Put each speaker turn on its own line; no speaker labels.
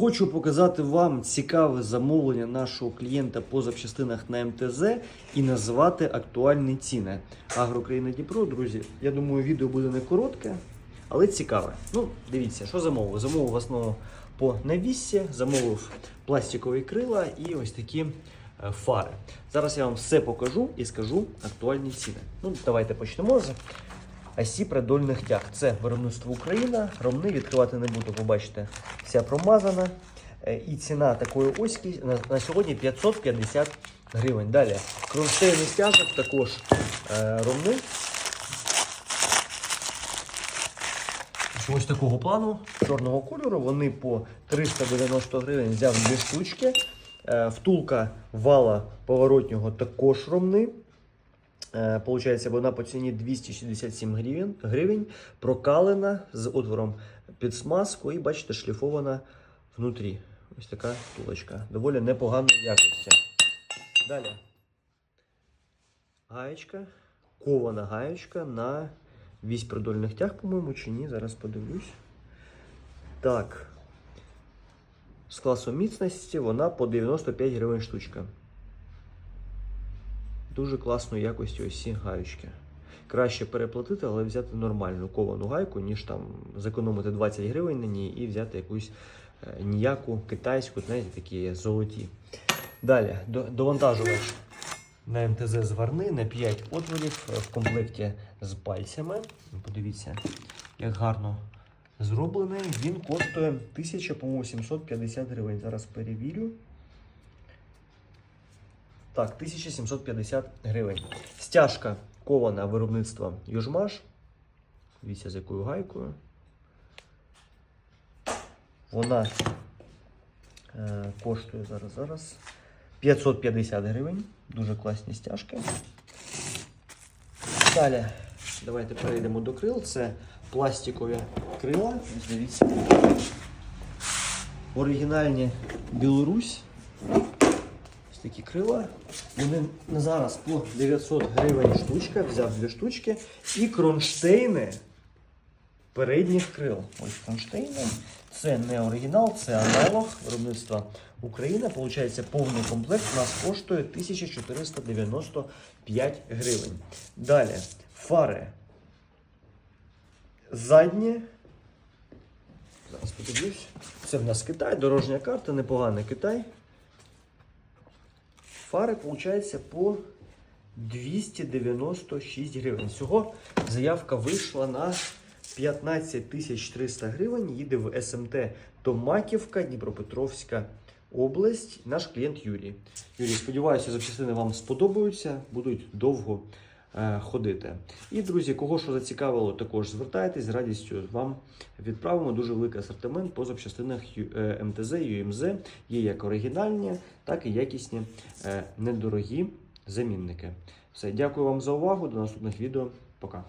Хочу показати вам цікаве замовлення нашого клієнта по запчастинах на МТЗ і назвати актуальні ціни. Агрокраїна Дніпро, друзі. Я думаю, відео буде не коротке, але цікаве. Ну, дивіться, що замовив. Замовив в основному по навіссі, замовив пластикові крила і ось такі е, фари. Зараз я вам все покажу і скажу актуальні ціни. Ну, давайте почнемо з осі придольних тяг. Це виробництво Україна. Ромни відкривати не буду, побачите, вся промазана. Е, І ціна такої оськи на, на сьогодні 550 гривень. Далі кронштейний стяжок також е, ромни. Ось такого плану чорного кольору. Вони по 390 гривень взяв дві штучки. Е, Втулка вала поворотнього також ромни. Е, Получається, вона по ціні 267 гривень, гривень прокалена з отвором під смазку і бачите, шліфована внутрі. Ось така втулочка. Доволі непоганої якості. Далі. Гаєчка. Кована гаєчка на вісь придольних тяг, по-моєму, чи ні. Зараз подивлюсь. Так. З класу міцності вона по 95 гривень штучка. Дуже класної якості ось ці гаючки. Краще переплатити, але взяти нормальну ковану гайку, ніж там зекономити 20 гривень на ній і взяти якусь е, ніяку китайську, знаєте, такі золоті. Далі, довантажувач на МТЗ зварни на 5 отворів е, в комплекті з пальцями. Подивіться, як гарно зроблений. Він коштує 1750 гривень. Зараз перевірю. Так, 1750 гривень. Стяжка кована виробництва Южмаш. Дивіться, з якою гайкою. Вона е, коштує зараз, зараз 550 гривень. Дуже класні стяжки. Далі, давайте перейдемо до крил. Це пластикові крила. Дивіться. Оригінальні Білорусь. Такі крила. Вони на зараз по 900 гривень штучка, взяв дві штучки. І кронштейни передніх крил. Ось кронштейни. Це не оригінал, це аналог виробництва Україна. Получається, повний комплект у нас коштує 1495 гривень. Далі фари. Задні. Зараз подивлюсь. Це в нас Китай, дорожня карта, непоганий Китай. Фари, виходить, по 296 гривень. Всього заявка вийшла на 15 300 гривень. Їде в СМТ Томаківка, Дніпропетровська область. Наш клієнт Юрій. Юрій, сподіваюся, запчастини вам сподобаються, будуть довго ходити. І, друзі, кого що зацікавило, також звертайтесь з радістю вам відправимо дуже великий асортимент по запчастинах е, МТЗ, ЮМЗ. Є як оригінальні, так і якісні е, недорогі замінники. Все, дякую вам за увагу. До наступних відео. Пока.